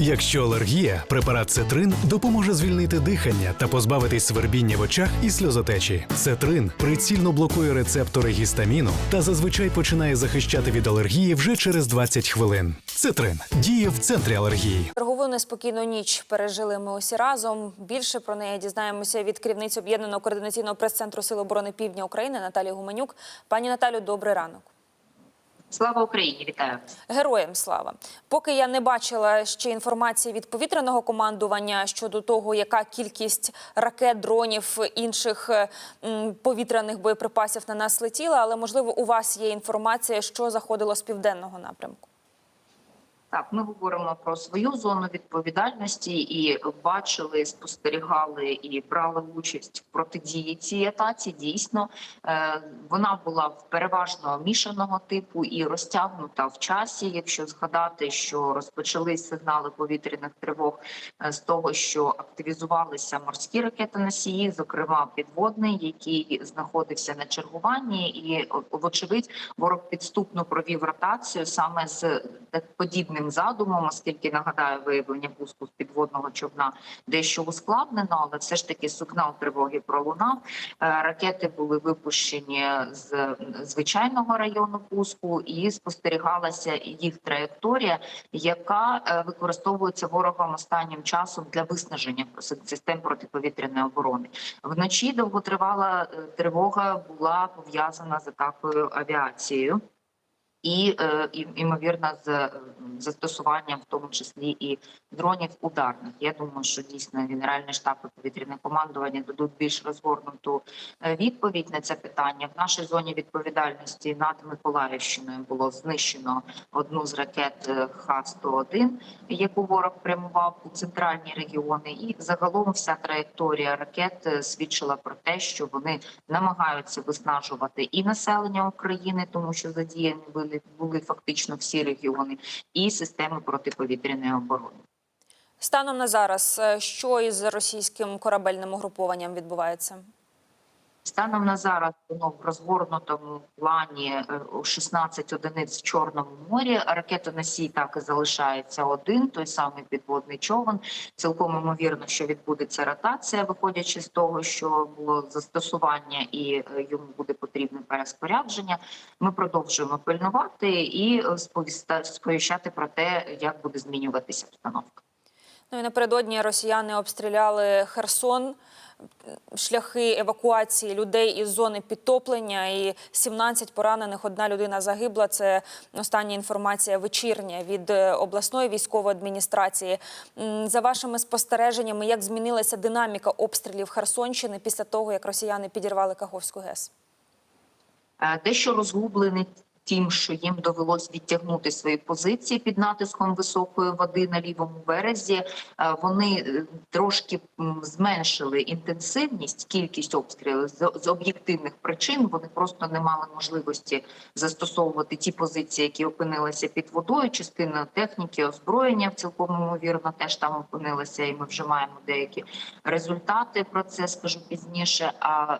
Якщо алергія, препарат Цетрин допоможе звільнити дихання та позбавитись свербіння в очах і сльозотечі. Цетрин прицільно блокує рецептори гістаміну та зазвичай починає захищати від алергії вже через 20 хвилин. Цетрин діє в центрі алергії. Чергову неспокійну ніч пережили ми усі разом. Більше про неї дізнаємося від керівниці об'єднаного координаційного прес-центру Сил оборони Півдня України Наталії Гуменюк. Пані Наталю, добрий ранок. Слава Україні, вітаю. Героям слава. Поки я не бачила ще інформації від повітряного командування щодо того, яка кількість ракет, дронів, інших е, повітряних боєприпасів на нас летіла, але можливо у вас є інформація, що заходило з південного напрямку. Так, ми говоримо про свою зону відповідальності і бачили, спостерігали і брали участь в протидії цій атаці. Дійсно, Е, вона була переважно мішаного типу і розтягнута в часі. Якщо згадати, що розпочались сигнали повітряних тривог е, з того, що активізувалися морські ракети-носії, зокрема підводний, який знаходився на чергуванні, і вочевидь ворог підступно провів ротацію саме з так подібним задумом, оскільки нагадаю, виявлення пуску з підводного човна дещо ускладнено, але все ж таки сигнал тривоги пролунав. Е, Ракети були випущені з звичайного району пуску, і спостерігалася їх траєкторія, яка е, використовується ворогом останнім часом для виснаження систем протиповітряної оборони. Вночі довготривала е, тривога була пов'язана з атакою авіацією. І е, і- ймовірно з застосуванням, в тому числі і дронів ударних. Я думаю, що дійсно Генеральний штаб і повітряне командування дадуть більш розгорнуту е, відповідь на це питання. В нашій зоні відповідальності над Миколаївщиною було знищено одну з ракет е, Х-101, яку ворог прямував у центральні регіони. І загалом вся траєкторія ракет свідчила про те, що вони намагаються виснажувати і населення України, тому що задіяні були, були фактично всі регіони, і системи протиповітряної оборони. Станом на зараз, е, що із російським корабельним угрупованням відбувається? Станом на зараз воно в розгорнутому плані е, 16 одиниць в Чорному морі. Ракетоносій так і залишається один, той самий підводний човен. Цілком ймовірно, що відбудеться ротація, виходячи з того, що було застосування і е, йому буде потрібне переспорядження. Ми продовжуємо пильнувати і е, сповіщати про те, як буде змінюватися обстановка. Ну і напередодні росіяни обстріляли Херсон. Шляхи евакуації людей із зони підтоплення і 17 поранених. Одна людина загибла. Це остання інформація вечірня від е, обласної військової адміністрації. За вашими спостереженнями, як змінилася динаміка обстрілів Херсонщини після того, як росіяни підірвали Каховську ГЕС? Е, дещо розгублені тим, що їм довелось відтягнути свої позиції під натиском високої води на лівому березі. Е, Вони е, трошки зменшили інтенсивність, кількість обстрілів з, об'єктивних причин. Вони просто не мали можливості застосовувати ті позиції, які опинилися під водою. Частина техніки, озброєння цілком ймовірно теж там опинилися, і ми вже маємо деякі результати. Про це скажу пізніше. А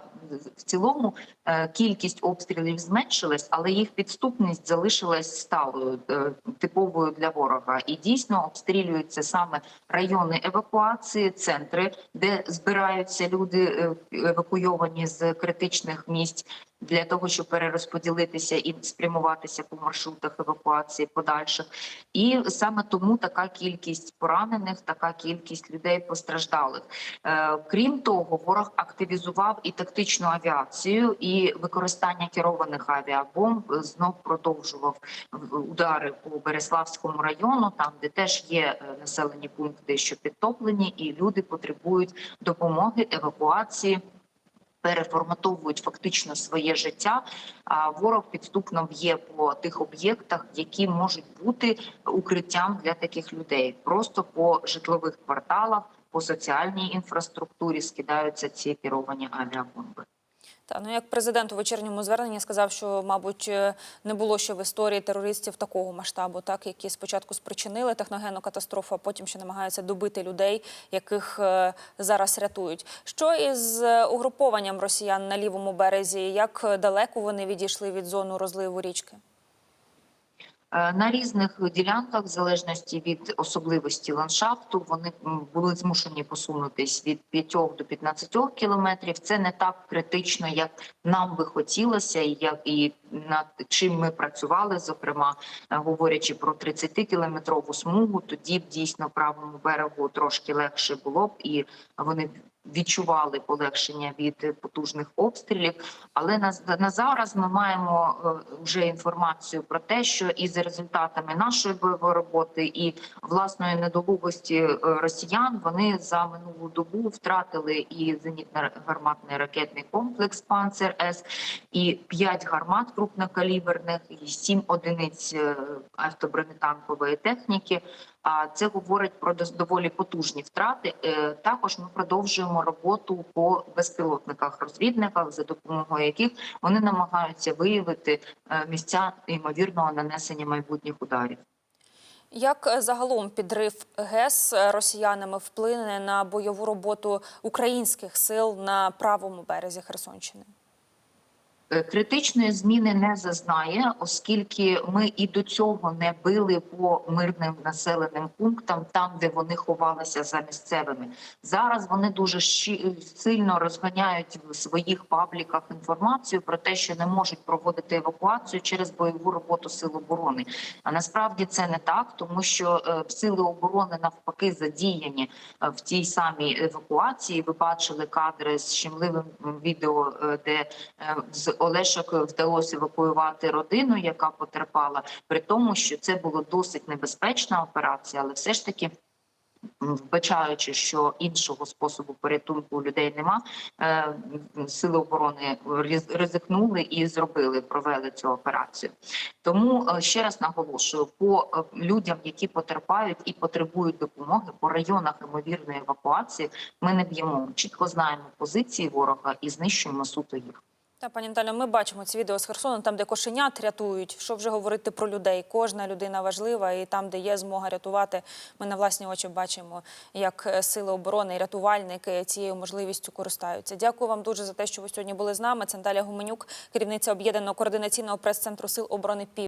в цілому е, кількість обстрілів зменшилась, але їх підступність залишилась сталою, е, типовою для ворога. І дійсно обстрілюються саме райони евакуації, центри, де збираються люди е, евакуйовані з критичних місць. Для того щоб перерозподілитися і спрямуватися по маршрутах евакуації подальших, і саме тому така кількість поранених, така кількість людей постраждалих. Е, крім того, ворог активізував і тактичну авіацію, і використання керованих авіабомб е, знов продовжував удари по Береславському району, там де теж є е, населені пункти, що підтоплені, і люди потребують допомоги евакуації. Переформатовують фактично своє життя. А ворог підступно б'є по тих об'єктах, які можуть бути укриттям для таких людей. Просто по житлових кварталах, по соціальній інфраструктурі скидаються ці керовані авіабомби. Та ну як президент у вечірньому зверненні сказав, що мабуть е, не було ще в історії терористів такого масштабу, так які спочатку спричинили техногенну катастрофу, а потім ще намагаються добити людей, яких е, зараз рятують. Що із е, угрупованням росіян на лівому березі? Як далеко вони відійшли від зону розливу річки? Е, На різних ділянках, в залежності від особливості ландшафту, вони були змушені посунутись від 5 до 15 кілометрів. Це не так критично, як нам би хотілося, і як і над чим ми працювали, зокрема е, говорячи про 30-кілометрову смугу, тоді б дійсно правому берегу трошки легше було б, і вони відчували полегшення від потужних обстрілів. Але на, на зараз ми маємо е, вже інформацію про те, що і за результатами нашої бойової роботи і власної недолугості е, росіян вони за минулу добу втратили і зенітно-гарматний ракетний комплекс Панцер С, і 5 гармат крупнокаліберних, і 7 одиниць е, автобронетанкової техніки. А це говорить про доволі потужні втрати. Е, Також ми продовжуємо роботу по безпілотниках розвідниках, за допомогою яких вони намагаються виявити е, місця ймовірного нанесення майбутніх ударів. Як е, загалом підрив ГЕС росіянами вплине на бойову роботу українських сил на правому березі Херсонщини? Е, Критичної зміни не зазнає, оскільки ми і до цього не били по мирним населеним пунктам, там де вони ховалися за місцевими. Зараз вони дуже сильно розганяють в своїх пабліках інформацію про те, що не можуть проводити евакуацію через бойову роботу сил оборони. А насправді це не так, тому що е, сили оборони навпаки задіяні е, в тій самій евакуації. Ви бачили кадри з щемливим відео, де з Олешок вдалося евакуювати родину, яка потерпала, при тому, що це була досить небезпечна операція, але все ж таки. Вбачаючи, що іншого способу порятунку людей нема, е, сили оборони ризикнули і зробили, провели цю операцію. Тому е, ще раз наголошую по е, людям, які потерпають і потребують допомоги по районах ймовірної евакуації. Ми не б'ємо чітко знаємо позиції ворога і знищуємо суто їх. Та пані Наталя, ми бачимо ці відео з Херсону, там, де кошенят рятують. Що вже говорити про людей? Кожна людина важлива, і там, де є змога рятувати, ми на власні очі бачимо, як е, сили оборони і рятувальники цією можливістю користаються. Дякую вам дуже за те, що ви сьогодні були з нами. Це Наталя Гуменюк, керівниця об'єднаного координаційного прес-центру сил оборони Пів.